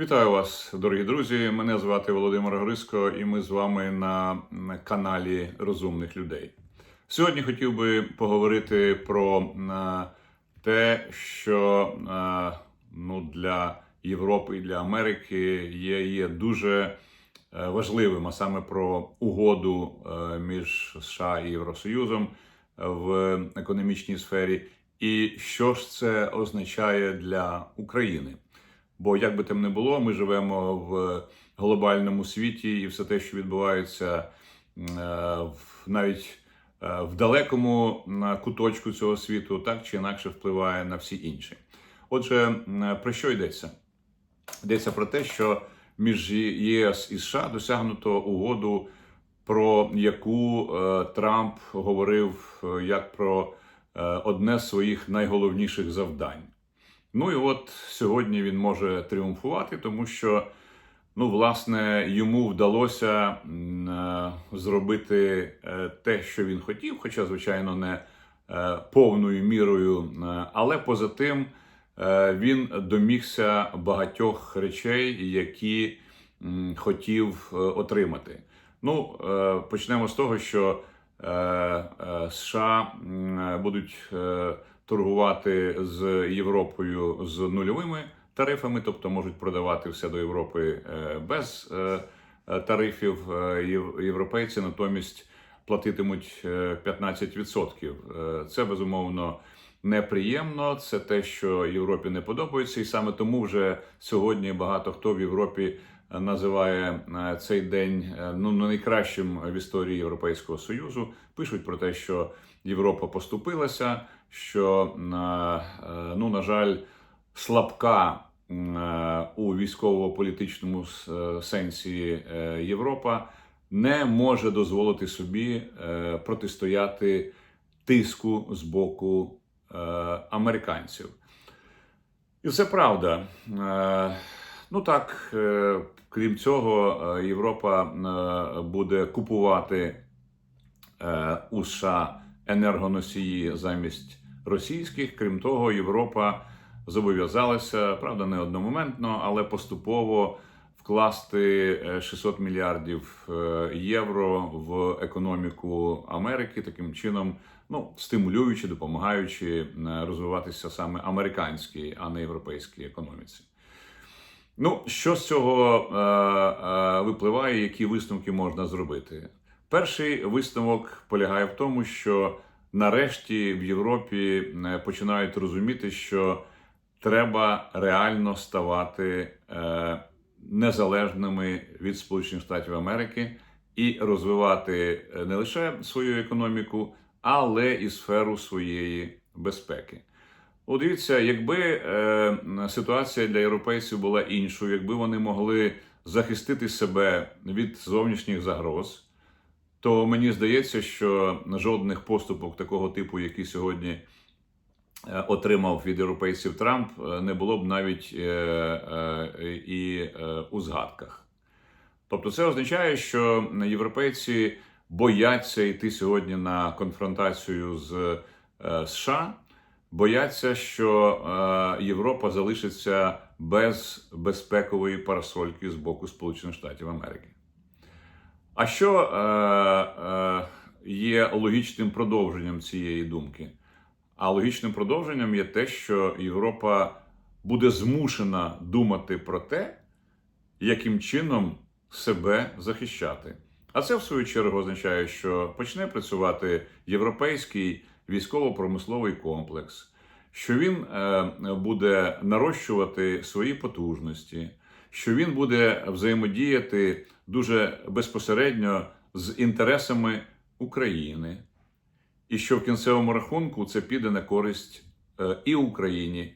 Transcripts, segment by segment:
Вітаю вас, дорогі друзі. Мене звати Володимир Гриско, і ми з вами на на каналі Розумних людей. Сьогодні хотів би поговорити про е, те, що е, ну, для Європи і для Америки є, є дуже е, важливим, а саме про угоду між США і Євросоюзом в економічній сфері, і що ж це означає для України. Бо як би там не було, ми живемо в глобальному світі, і все те, що відбувається е, навіть е, в далекому куточку цього світу, так чи інакше впливає на всі інші. Отже, про що йдеться? Йдеться про те, що між ЄС і США досягнуто угоду, про яку е, Трамп говорив як про одне з своїх найголовніших завдань. Ну і от сьогодні він може тріумфувати, тому що, ну, власне, йому вдалося е, зробити е, те, що він хотів, хоча, звичайно, не е, повною мірою, але поза тим він домігся багатьох речей, які хотів отримати. Ну, почнемо з того, що США будуть торгувати з Європою з нульовими тарифами, тобто можуть продавати все до Європи е, без е, е, тарифів. Європейці натомість платитимуть е, 15%. Е, Це безумовно неприємно. Це те, що Європі не подобається, і саме тому вже сьогодні багато хто в Європі називає цей день ну найкращим в історії Європейського союзу. Пишуть про те, що Європа поступилася, що е, е, ну на жаль, слабка е, у військово-політичному сенсі Європа не може дозволити собі протистояти тиску з боку американців. І це правда. Ну так, крім цього, Європа буде купувати у США енергоносії замість російських. Крім того, Європа зобов'язалася, правда, не одномоментно, але поступово вкласти е, 600 мільярдів е, євро в економіку Америки, таким чином, ну стимулюючи, допомагаючи е, розвиватися саме американській, а не європейській економіці. Ну, що з цього е, е, випливає, які висновки можна зробити? Перший висновок полягає в тому, що нарешті в Європі е, починають розуміти, що треба реально ставати е, незалежними від Сполучених Штатів Америки і розвивати е, не лише свою економіку, але і сферу своєї безпеки. От дивіться, якби ситуація для європейців була іншою, якби вони могли захистити себе від зовнішніх загроз, то мені здається, що жодних поступок такого типу, які сьогодні е, отримав від європейців Трамп, е, не було б навіть е, і у згадках. Тобто, це означає, що європейці бояться йти сьогодні на конфронтацію з США, бояться, що Європа залишиться без безпекової парасольки з боку Сполучених Штатів Америки. А що е, е, є логічним продовженням цієї думки? А логічним продовженням є те, що Європа буде змушена думати про те, яким чином себе захищати. А це, в свою чергу, означає, що почне працювати європейський військово-промисловий комплекс, що він е, буде нарощувати свої потужності, що він буде взаємодіяти дуже безпосередньо з інтересами України, і що в кінцевому рахунку це піде на користь е, і Україні,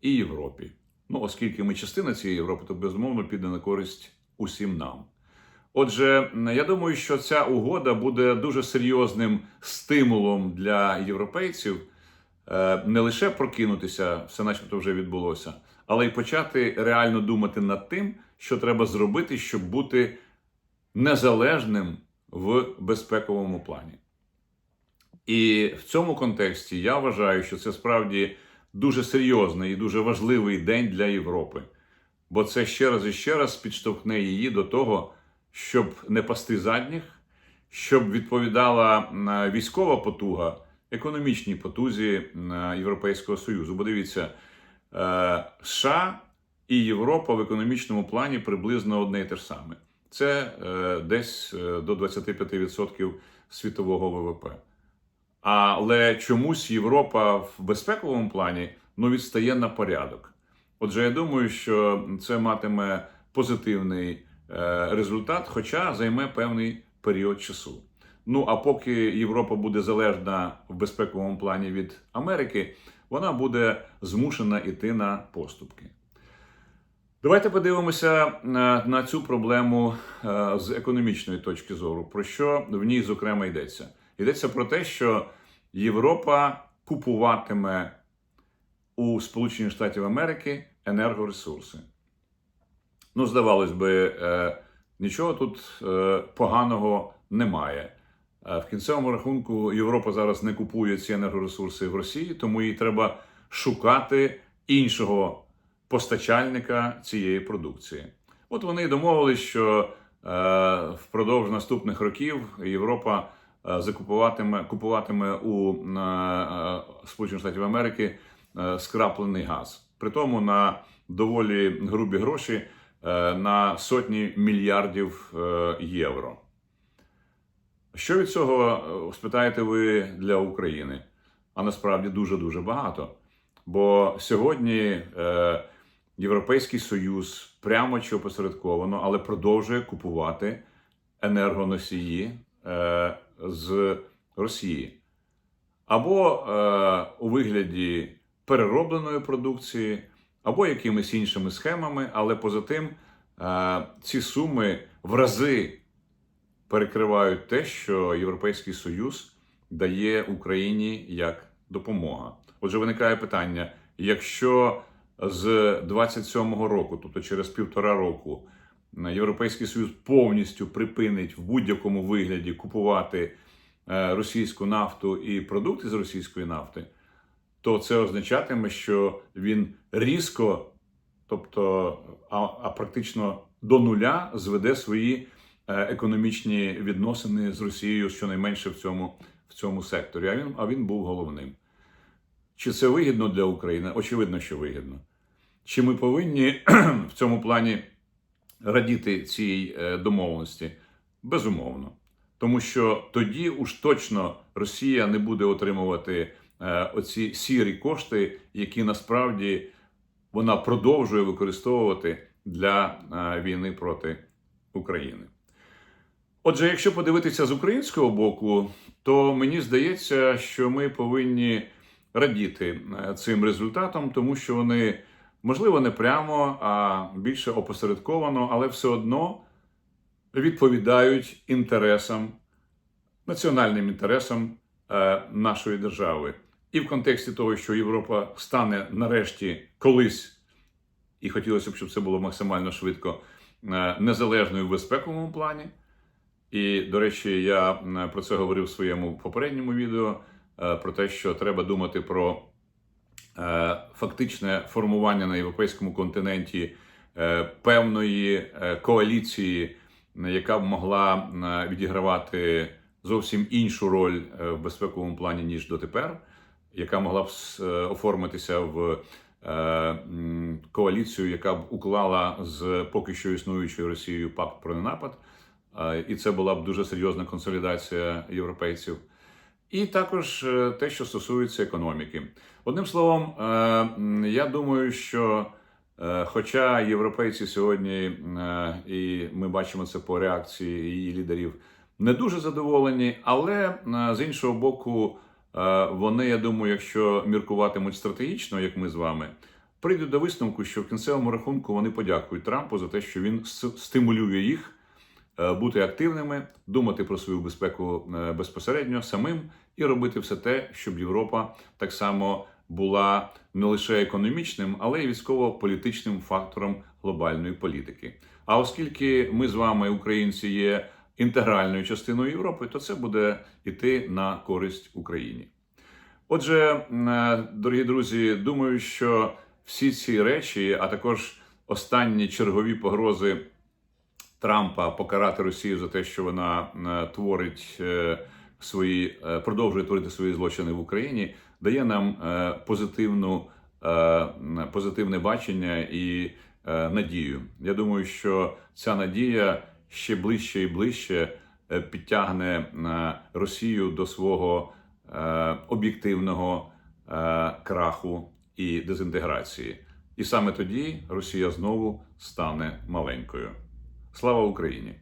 і Європі. Ну, оскільки ми частина цієї Європи, то безумовно піде на користь усім нам. Отже, я думаю, що ця угода буде дуже серйозним стимулом для європейців е, не лише прокинутися, все начебто вже відбулося, але й почати реально думати над тим, що треба зробити, щоб бути незалежним в безпековому плані. І в цьому контексті я вважаю, що це справді дуже серйозний і дуже важливий день для Європи. бо це ще раз і ще раз підштовхне її до того, щоб не пасти задніх, щоб відповідала військова потуга економічній потузі Європейського Союзу. Бо дивіться, США і Європа в економічному плані приблизно одне і те ж саме. Це е, десь е, до 25% світового ВВП. Але чомусь Європа в безпековому плані ну, відстає на порядок. Отже, я думаю, що це матиме позитивний е, результат, хоча займе певний період часу. Ну а поки Європа буде залежна в безпековому плані від Америки, вона буде змушена йти на поступки. Давайте подивимося на, на цю проблему е, з економічної точки зору. Про що в ній, зокрема, йдеться? Йдеться про те, що Європа купуватиме у Сполучених Штатів Америки енергоресурси. Ну, здавалось би, е, нічого тут е, поганого немає. Е, В кінцевому рахунку Європа зараз не купує ці енергоресурси в Росії, тому їй треба шукати іншого постачальника цієї продукції. От вони домовились, що е, впродовж наступних років Європа е, закупуватиме купуватиме у Сполучених Штатів Америки скраплений газ. При тому на доволі грубі гроші на сотні мільярдів євро. Що від цього е, спитаєте ви для України? А насправді дуже дуже багато. Бо сьогодні е, Європейський Союз прямо чи опосередковано, але продовжує купувати енергоносії е, з Росії. Або е, у вигляді переробленої продукції, або якимись іншими схемами, але поза тим е, ці суми в рази перекривають те, що Європейський Союз дає Україні як допомога. Отже, виникає питання: якщо з 27-го року, тобто через півтора року, Європейський Союз повністю припинить в будь-якому вигляді купувати е, російську нафту і продукти з російської нафти, то це означатиме, що він різко, тобто а, а практично до нуля зведе свої економічні відносини з Росією щонайменше в цьому, в цьому секторі. А він, а він був головним. Чи це вигідно для України? Очевидно, що вигідно. Чи ми повинні в цьому плані радіти цій е, домовленості? Безумовно. Тому що тоді уж точно Росія не буде отримувати е, оці сірі кошти, які насправді вона продовжує використовувати для е, війни проти України. Отже, якщо подивитися з українського боку, то мені здається, що ми повинні радіти е, цим результатом, тому що вони, можливо, не прямо, а більше опосередковано, але все одно відповідають інтересам, національним інтересам е, нашої держави. І в контексті того, що Європа стане нарешті колись, і хотілося б, щоб це було максимально швидко, е, незалежною в безпековому плані. І, до речі, я про це говорив в своєму попередньому відео е, про те, що треба думати про е, фактичне формування на європейському континенті е, певної коаліції, яка б могла відігравати зовсім іншу роль в безпековому плані, ніж дотепер, яка могла б оформитися в коаліцію, яка б уклала з поки що існуючою Росією пакт про ненапад. Е, І це була б дуже серйозна консолідація європейців. І також е, те, що стосується економіки. Одним словом, е, я думаю, що хоча європейці сьогодні, і ми бачимо це по реакції її лідерів, не дуже задоволені, але з іншого боку, вони, я думаю, якщо міркуватимуть стратегічно, як ми з вами, прийдуть до висновку, що в кінцевому рахунку вони подякують Трампу за те, що він стимулює їх бути активними, думати про свою безпеку е, безпосередньо самим і робити все те, щоб Європа так само була не лише економічним, але й військово-політичним фактором глобальної політики. А оскільки ми з вами, українці, є інтегральною частиною Європи, то це буде йти на користь Україні. Отже, е, дорогі друзі, думаю, що всі ці речі, а також останні чергові погрози Трампа покарати Росію за те, що вона е, творить е, свої, е, продовжує творити свої злочини в Україні, дає нам позитивну, позитивне бачення і надію. Я думаю, що ця надія ще ближче і ближче підтягне Росію до свого об'єктивного краху і дезінтеграції. І саме тоді Росія знову стане маленькою. Слава Україні!